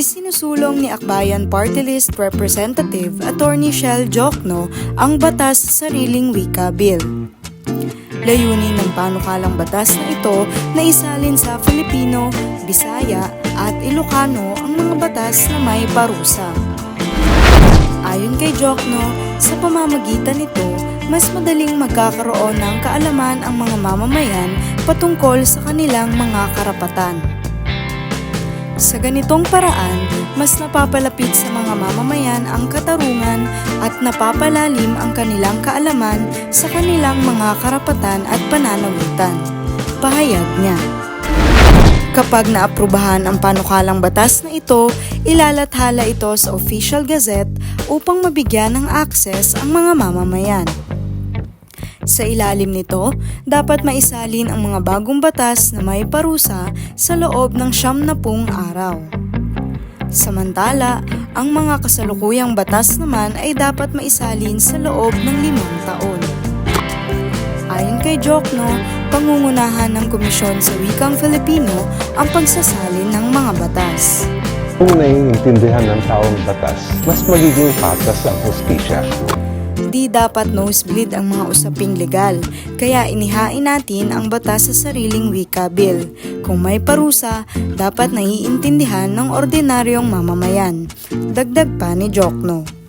Isinusulong ni Akbayan Party List Representative Attorney Shell Jokno ang batas sa sariling wika bill. Layunin ng panukalang batas na ito na isalin sa Filipino, Bisaya at Ilocano ang mga batas na may parusa. Ayon kay Jokno, sa pamamagitan nito, mas madaling magkakaroon ng kaalaman ang mga mamamayan patungkol sa kanilang mga karapatan. Sa ganitong paraan, mas napapalapit sa mga mamamayan ang katarungan at napapalalim ang kanilang kaalaman sa kanilang mga karapatan at pananagutan. Pahayag niya. Kapag naaprubahan ang panukalang batas na ito, ilalathala ito sa official gazette upang mabigyan ng access ang mga mamamayan. Sa ilalim nito, dapat maisalin ang mga bagong batas na may parusa sa loob ng siyam na pung araw. Samantala, ang mga kasalukuyang batas naman ay dapat maisalin sa loob ng limang taon. Ayon kay Jokno, pangungunahan ng Komisyon sa Wikang Filipino ang pagsasalin ng mga batas. Kung naiintindihan ng taong batas, mas magiging patas ang hustisya. Di dapat nosebleed ang mga usaping legal, kaya inihain natin ang batas sa sariling wika bill. Kung may parusa, dapat naiintindihan ng ordinaryong mamamayan. Dagdag pa ni Jokno.